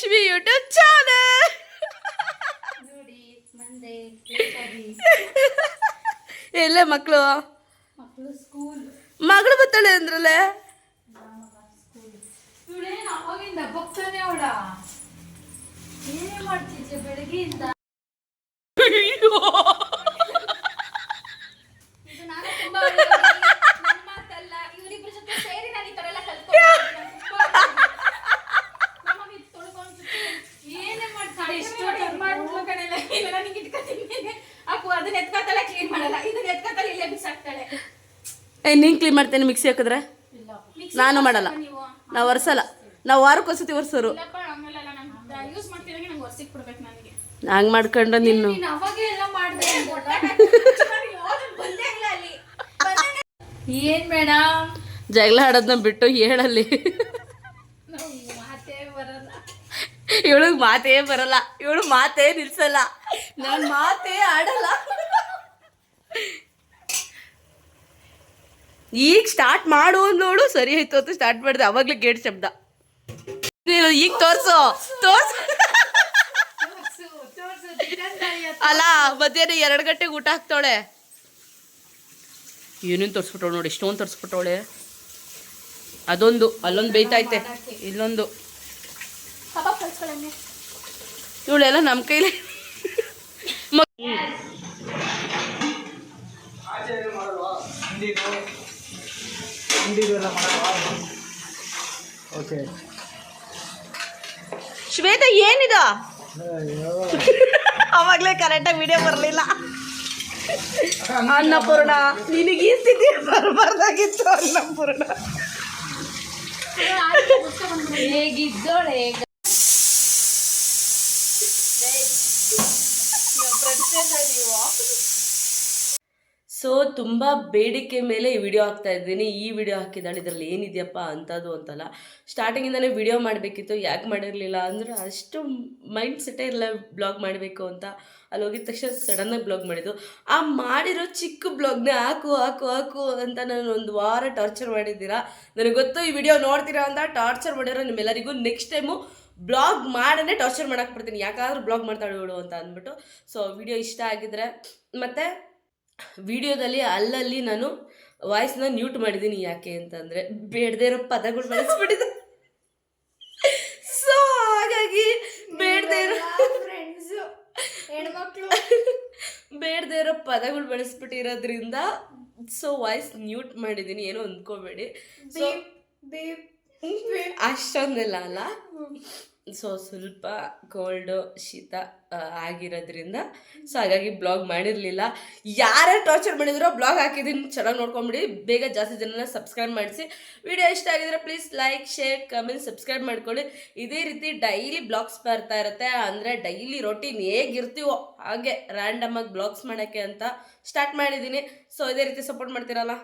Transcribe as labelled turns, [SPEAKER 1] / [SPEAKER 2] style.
[SPEAKER 1] Lakshmi YouTube channel. ಎಲ್ಲ ಮಕ್ಕಳು? ಮಗಳು ಬರ್ತಾಳೆ ಅಂದ್ರಲ್ಲ?
[SPEAKER 2] ಏನೇ ಬೆಳಗ್ಗೆಯಿಂದ ಇದು ನಾನು ತುಂಬಾ ಒಳ್ಳೆ ಹುಡುಗಿ. ನನ್ ಮಾತಲ್ಲ ಇವರಿಬ್ರ ಜೊತೆ ಸೇರಿ ನಾನು ಈ ತರ ಎಲ್ಲ ಕಲ್ತ್ಕೊಂಡಿದ್ದೀನಿ. ನಾನ್ ತುಂಬಾ ಒಳ್ಳೆ ಹುಡುಗಿ. ನಮ್ಮಮ್ಮ ಇದು ತೊಳ್ಕೊಂಡ್ ಸುತ್ತಿ ಏನೇ ಮಾಡ್ತಾರೆ ಇಷ್ಟು ಮಾಡ್ಬಿಟ್ಲು ಕಣೆಲ್ಲ. ಇಲ್ಲ ನನಗೆ ಇಟ್ಕೊತೀನಿ ಅಪ್ಪು ಅದನ್ನ ಎತ್ಕೊತಾಳೆ ಕ್ಲೀನ್ ಮಾಡಲ್ಲ ಇದನ್ನ ಎತ್ಕೊತಾಳೆ ಇಲ್ಲೇ ಬಿಸಾಕ್ತಾಳೆ
[SPEAKER 1] ಏ ನೀನು ಕ್ಲೀನ್ ಮಾಡ್ತೇನೆ ಮಿಕ್ಸಿ ಹಾಕಿದ್ರೆ? ನಾನು ಮಾಡಲ್ಲ.
[SPEAKER 2] ನಾವು?
[SPEAKER 1] ಒರೆಸಲ್ಲ. ನಾವು ವಾರಕ್ಕೆ ಒಸತಿ ಒರ್ಸೋರು ಹಂಗೆ ಮಾಡ್ಕೊಂಡು ನಿನ್ನು
[SPEAKER 2] ಏನ್ ಮೇಡಮ್?
[SPEAKER 1] ಜಗಳ ಆಡೋದನ್ನ ಬಿಟ್ಟು ಹೇಳಲ್ಲಿ. ಇವಳಿಗೆ ಮಾತೇ ಬರಲ್ಲ. ಇವಳು ಮಾತೇ ನಿಲ್ಸಲ್ಲ. ನಾನು ಮಾತೇ ಆಡಲ್ಲ. ಈಗ ಸ್ಟಾರ್ಟ್ ಮಾಡು ನೋಡು, ಸರಿ ಆಯ್ತು ಅಂತ ಸ್ಟಾರ್ಟ್ ಮಾಡಿದೆ. ಅವಾಗ್ಲೇ ಗೇಟ್ ಶಬ್ದ. ಈಗ ತೋರ್ಸು ತೋರ್ಸು. ಅಲ್ಲ, ಮಧ್ಯಾಹ್ನ ಎರಡು ಗಂಟೆಗೆ ಊಟ ಹಾಕ್ತಾಳೆ ಏನೇನು ತೋರಿಸ್ಬಿಟ್ಟವಳು ನೋಡಿ ಇಷ್ಟೊಂದು ತೋರಿಸ್ಬಿಟ್ಟವಳೆ. ಅದೊಂದು, ಅಲ್ಲೊಂದು ಬೇಯ್ತೈತೆ ಇಲ್ಲೊಂದು. ಇವಳೆಲ್ಲ ನಮ್ಮ ಕೈಲಿ. ಮ-
[SPEAKER 3] ಹಿಂದಿದು ಓಕೆ
[SPEAKER 1] ಶ್ವೇತ ಏನಿದ? ಅವಾಗಲೇ ಕರೆಕ್ಟಾಗಿ ವಿಡಿಯೋ ಬರಲಿಲ್ಲ. ಅನ್ನಪೂರ್ಣ. ನಿನಗೆ ಈ ಸ್ಥಿತಿ ಬರಬಾರ್ದಾಗಿತ್ತು ಅನ್ನಪೂರ್ಣ.
[SPEAKER 2] ಹೇಗಿದ್ದೋಳೆ
[SPEAKER 1] ಸೊ ತುಂಬ ಬೇಡಿಕೆ ಮೇಲೆ ಈ ವಿಡಿಯೋ ಹಾಕ್ತಾ ಇದ್ದೀನಿ. ಈ ವಿಡಿಯೋ ಹಾಕಿದ್ದಾಳೆ ಇದರಲ್ಲಿ ಏನಿದೆಯಪ್ಪ ಅಂಥದ್ದು ಅಂತಲ್ಲ. ಸ್ಟಾರ್ಟಿಂಗಿಂದಲೇ ವಿಡಿಯೋ ಮಾಡಬೇಕಿತ್ತು. ಯಾಕೆ ಮಾಡಿರಲಿಲ್ಲ ಅಂದರೆ ಅಷ್ಟು ಮೈಂಡ್ ಸೆಟ್ಟೇ ಇರಲ್ಲ ಬ್ಲಾಗ್ ಮಾಡಬೇಕು ಅಂತ. ಅಲ್ಲಿ ಹೋಗಿದ ತಕ್ಷಣ ಸಡನ್ನಾಗಿ ಬ್ಲಾಗ್ ಮಾಡಿದ್ದು. ಆ ಮಾಡಿರೋ ಚಿಕ್ಕ ಬ್ಲಾಗ್ನೇ ಹಾಕು ಹಾಕು ಹಾಕು ಅಂತ ನಾನು ಒಂದು ವಾರ ಟಾರ್ಚರ್ ಮಾಡಿದ್ದೀರಾ? ನನಗೆ ಗೊತ್ತು ಈ ವಿಡಿಯೋ ನೋಡ್ತೀರಾ ಅಂತ ಟಾರ್ಚರ್ ಮಾಡಿರೋ ನಿಮ್ಮೆಲ್ಲರಿಗೂ ನೆಕ್ಸ್ಟ್ ಟೈಮು ಬ್ಲಾಗ್ ಮಾಡೇ ಟಾರ್ಚರ್ ಮಾಡಕ್ಕೆ ಬಿಡ್ತೀನಿ. ಯಾಕಾದರೂ ಬ್ಲಾಗ್ ಮಾಡ್ತಾಳೆ ಅಂತ ಅಂದ್ಬಿಟ್ಟು. ಸೊ ವಿಡಿಯೋ ಇಷ್ಟ ಆಗಿದ್ರೆ ಮತ್ತು ವಿಡಿಯೋದಲ್ಲಿ ಅಲ್ಲಲ್ಲಿ ನಾನು ವಾಯ್ಸ್ನ ನ್ಯೂಟ್ ಮಾಡಿದ್ದೀನಿ ಯಾಕೆ ಅಂತಂದರೆ ಬೇಡದೇ ಇರೋ ಪದಗಳು ಬಳಸ್ಬಿಟ್ಟಿದ್ದೆ ಸೊ ಹಾಗಾಗಿ ಬೇಡದೇ ಇರೋ
[SPEAKER 2] ಫ್ರೆಂಡ್ಸ್ ಹೆಣ್ಮಕ್ಳು.
[SPEAKER 1] ಬೇಡದೇ ಇರೋ ಪದಗಳು ಬಳಸ್ಬಿಟ್ಟಿರೋದ್ರಿಂದ ಸೊ ವಾಯ್ಸ್ ನ್ಯೂಟ್ ಮಾಡಿದ್ದೀನಿ ಏನೋ ಅಂದ್ಕೋಬೇಡಿ. ಅಷ್ಟೊಂದೆಲ್ಲ ಅಲ್ಲ. ಸೊ ಸ್ವಲ್ಪ ಕೋಲ್ಡು ಶೀತ ಆಗಿರೋದ್ರಿಂದ ಸೊ ಹಾಗಾಗಿ ಬ್ಲಾಗ್ ಮಾಡಿರಲಿಲ್ಲ. ಯಾರೇ ಟಾರ್ಚರ್ ಮಾಡಿದ್ರೋ ಬ್ಲಾಗ್ ಹಾಕಿದ್ದೀನಿ. ಚೆನ್ನಾಗಿ ನೋಡ್ಕೊಂಬಿಡಿ. ಬೇಗ ಜಾಸ್ತಿ ಜನನ ಸಬ್ಸ್ಕ್ರೈಬ್ ಮಾಡಿಸಿ. ವಿಡಿಯೋ ಇಷ್ಟ ಆಗಿದ್ರೆ please like share comment subscribe ಮಾಡ್ಕೊಳ್ಳಿ. ಇದೇ ರೀತಿ ಡೈಲಿ ಬ್ಲಾಗ್ಸ್ ಬರ್ತಾ ಇರುತ್ತೆ. ಅಂದರೆ ಡೈಲಿ ರೊಟೀನ್ ಹೇಗಿರ್ತೀವೋ ಹಾಗೆ ರ್ಯಾಂಡಮ್ ಆಗಿ ಬ್ಲಾಗ್ಸ್ ಮಾಡೋಕ್ಕೆ ಅಂತ ಸ್ಟಾರ್ಟ್ ಮಾಡಿದ್ದೀನಿ. ಸೊ ಇದೇ ರೀತಿ ಸಪೋರ್ಟ್ ಮಾಡ್ತೀರಲ್ಲ?